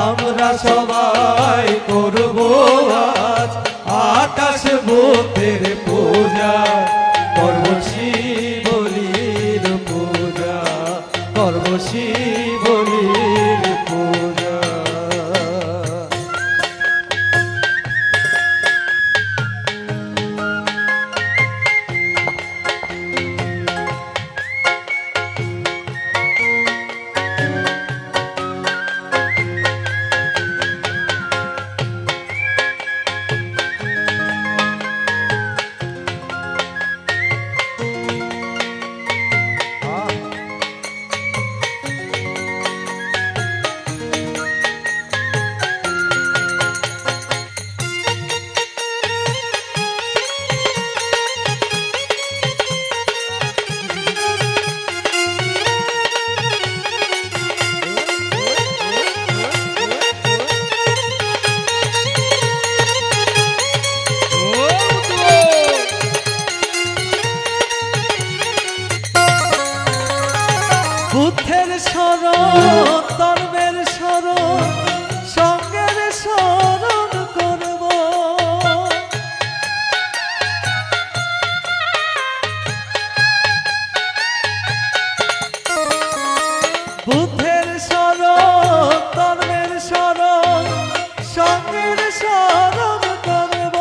আমরা সবাই করব বুদ্ধের স্মরণ ধর্মের স্মরণ, সঙ্গের স্মরণ করব। বুদ্ধের স্মরণ ধর্মের স্মরণ, সঙ্গের স্মরণ করব।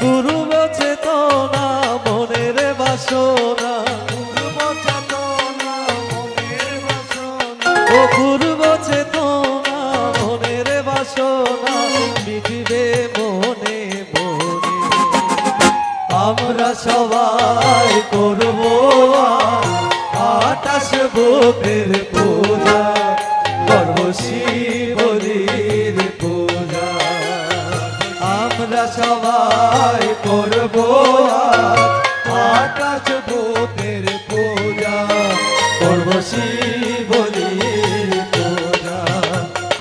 পূর্ব চেতনা মনের বাসনা ও পূর্ব চেতনা, মনের বাসনা মিটিবে মনে আমরা সবাই করব আকাশ বুকের পূজা করব শিবলির পূজা। আমরা সবাই করব